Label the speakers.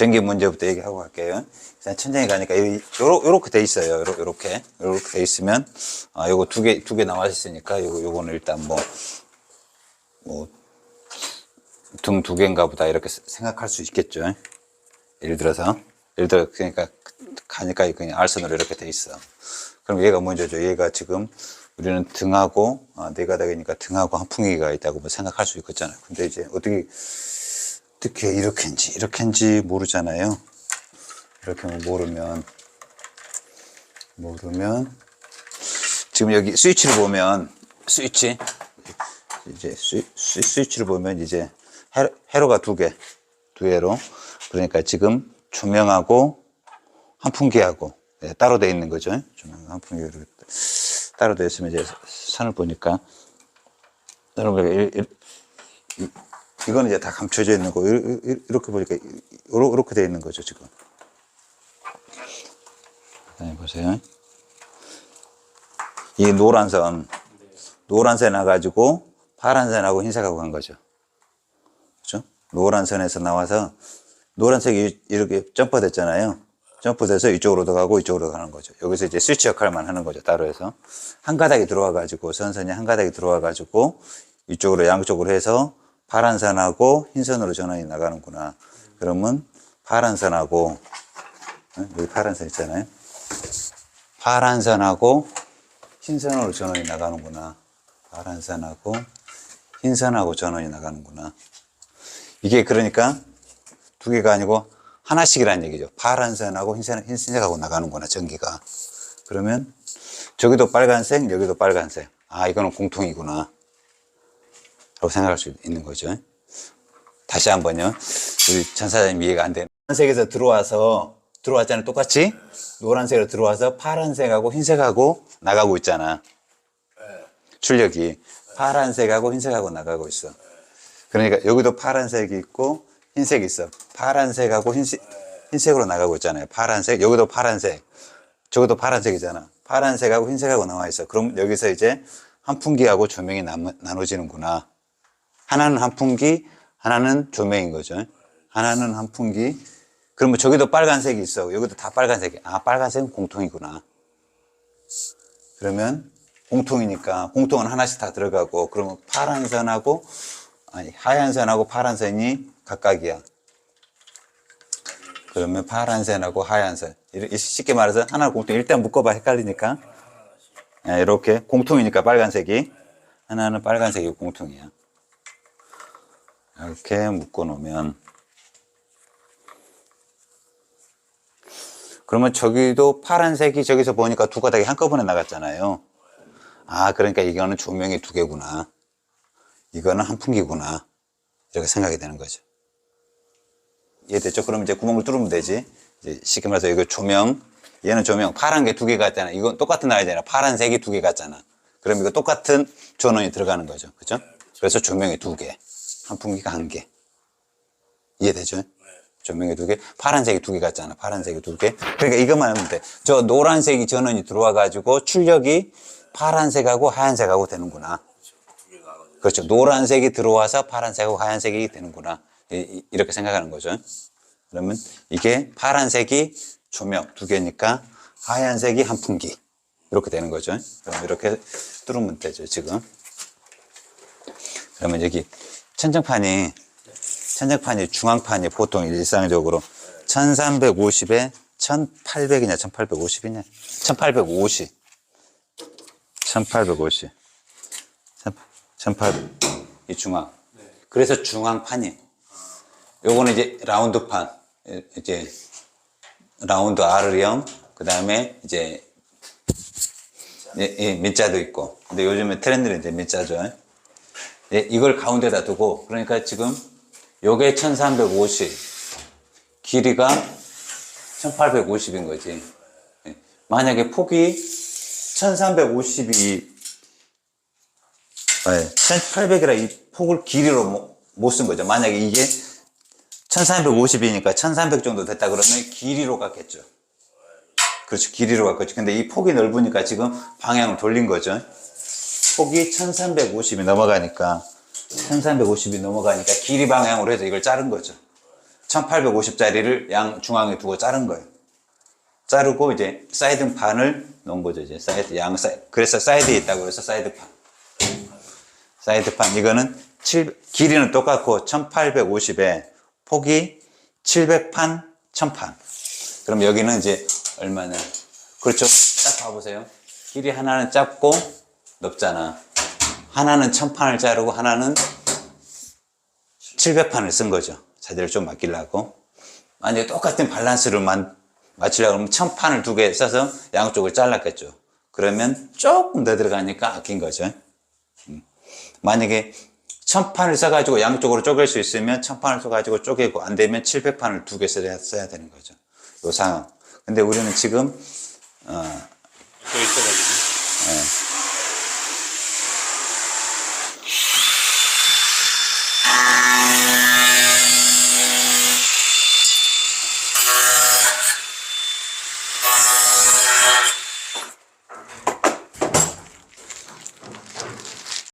Speaker 1: 전기 문제부터 얘기하고 갈게요. 일단 천장에 가니까 이- 요러, 요렇게 돼 있어요. 요렇게. 요렇게 돼 있으면, 아, 요거 두 개, 두 개 나와 있으니까 요거, 요거는 일단 뭐, 뭐, 등 두 개인가 보다 이렇게 생각할 수 있겠죠. 예를 들어서. 예를 들어, 그러니까 가니까 그냥 알선으로 이렇게 돼 있어. 그럼 얘가 먼저죠. 얘가 지금 우리는 등하고, 아, 네 가닥이니까 등하고 한 풍기가 있다고 뭐 생각할 수 있겠잖아요. 근데 이제 어떻게, 어떻게 이렇게인지, 이렇게인지 모르잖아요. 이렇게 모르면, 모르면, 지금 여기 스위치를 보면, 스위치, 이제 스, 스, 스위치를 보면 이제 해, 회로가 두 개, 두 회로. 그러니까 지금 조명하고 한풍기하고 예, 따로 돼 있는 거죠. 조명 이렇게 따로 돼 있으면 이제 선을 보니까 여러분 이거는 이제 다 감춰져 있는 거 이렇게 보니까 이렇게 돼 있는 거죠 지금. 네, 보세요. 이 노란 선 노란 선 나가지고 파란 선하고 흰색하고 간 거죠. 그죠? 노란 선에서 나와서 노란색이 이렇게 점프 됐잖아요. 점프 돼서 이쪽으로도 가고 이쪽으로 가는 거죠. 여기서 이제 스위치 역할만 하는 거죠. 따로 해서. 한 가닥이 들어와 가지고 선선이 한 가닥이 들어와 가지고 이쪽으로 양쪽으로 해서 파란 선하고 흰 선으로 전원이 나가는구나. 그러면 파란 선하고 어? 여기 파란 선 있잖아요. 파란 선하고 흰 선으로 전원이 나가는구나. 파란 선하고 흰 선하고 전원이 나가는구나. 이게 그러니까 두 개가 아니고 하나씩이라는 얘기죠. 파란 선하고 흰색, 흰색하고 나가는구나, 전기가. 그러면 저기도 빨간색, 여기도 빨간색. 아, 이거는 공통이구나. 라고 생각할 수 있는 거죠. 다시 한 번요. 우리 전사장님 이해가 안 되는. 파란색에서 들어와서, 들어왔잖아요. 똑같이. 노란색으로 들어와서 파란색하고 흰색하고 나가고 있잖아. 출력이. 파란색하고 흰색하고 나가고 있어. 그러니까 여기도 파란색이 있고 흰색이 있어. 파란색하고 흰색, 흰색으로 나가고 있잖아요. 파란색, 여기도 파란색, 저기도 파란색이잖아. 파란색하고 흰색하고 나와 있어. 그럼 여기서 이제 한풍기하고 조명이 남- 나눠지는구나. 하나는 한풍기, 하나는 조명인 거죠. 하나는 한풍기. 그러면 저기도 빨간색이 있어. 여기도 다 빨간색이. 아, 빨간색은 공통이구나. 그러면 공통이니까 공통은 하나씩 다 들어가고 그러면 파란 선하고 아니 하얀 선하고 파란 선이 각각이야. 그러면 파란 선하고 하얀 선 쉽게 말해서 하나 공통 일단 묶어봐 헷갈리니까 예, 이렇게 공통이니까 빨간색이 하나는 빨간색이 공통이야. 이렇게 묶어 놓으면 그러면 저기도 파란색이 저기서 보니까 두 가닥이 한꺼번에 나갔잖아요. 아, 그러니까 이거는 조명이 두 개구나. 이거는 한 풍기구나. 이렇게 생각이 되는 거죠. 이해됐죠? 그럼 이제 구멍을 뚫으면 되지. 이제 쉽게 말해서 이거 조명, 얘는 조명, 파란 게 두 개 같잖아. 이건 똑같은 라인이잖아. 파란색이 두 개 같잖아. 그럼 이거 똑같은 전원이 들어가는 거죠. 그죠? 그래서 조명이 두 개, 한 풍기가 한 개. 이해되죠? 조명이 두 개, 파란색이 두 개 같잖아. 파란색이 두 개. 그러니까 이것만 하면 돼. 저 노란색이 전원이 들어와가지고 출력이 파란색하고 하얀색하고 되는구나. 그렇죠. 노란색이 들어와서 파란색하고 하얀색이 되는구나. 이렇게 생각하는 거죠. 그러면 이게 파란색이 조명 두 개니까 하얀색이 한 풍기. 이렇게 되는 거죠. 그럼 이렇게 뚫으면 되죠, 지금. 그러면 여기 천정판이 천장판이 중앙판이 보통 일상적으로 1350에 1800이냐 1850이냐? 1850 1850 1800이 중앙. 그래서 중앙판이. 요거는 이제 라운드판. 이제 라운드 R형 그 다음에 이제 예, 예, 밑자도 있고. 근데 요즘에 트렌드는 이제 밑자죠 예, 이걸 가운데다 두고 그러니까 지금 요게 1350 길이가 1850인 거지. 예. 만약에 폭이 1350이 1800이라 이 폭을 길이로 못 쓴 거죠. 만약에 이게 1350이니까 1300 정도 됐다 그러면 길이로 갔겠죠. 그렇죠. 길이로 갔겠죠. 근데 이 폭이 넓으니까 지금 방향을 돌린 거죠 폭이 1350이 넘어가니까 1350이 넘어가니까 길이 방향으로 해서 이걸 자른 거죠. 1850짜리를 양 중앙에 두고 자른 거예요. 자르고 이제 사이드 판을 놓은 거죠. 이제 사이드 양 사이 그래서 사이드에 있다고 그래서 사이드 판. 사이드 판 이거는 7 길이는 똑같고 1850에 폭이 700판 1000판. 그럼 여기는 이제 얼마나 그렇죠. 딱 봐보세요. 길이 하나는 짧고 넓잖아. 하나는 1000판을 자르고 하나는 700판을 쓴 거죠. 자리를 좀 맡기려고. 만약에 똑같은 밸런스를 만, 맞추려고 하면 1000판을 두 개 써서 양쪽을 잘랐겠죠. 그러면 조금 더 들어가니까 아낀 거죠. 음. 만약에 1000판을 써가지고 양쪽으로 쪼갤 수 있으면 1000판을 써가지고 쪼개고 안 되면 700판을 두 개 써야, 써야 되는 거죠. 요 상황. 근데 우리는 지금,
Speaker 2: 또 있어가지고.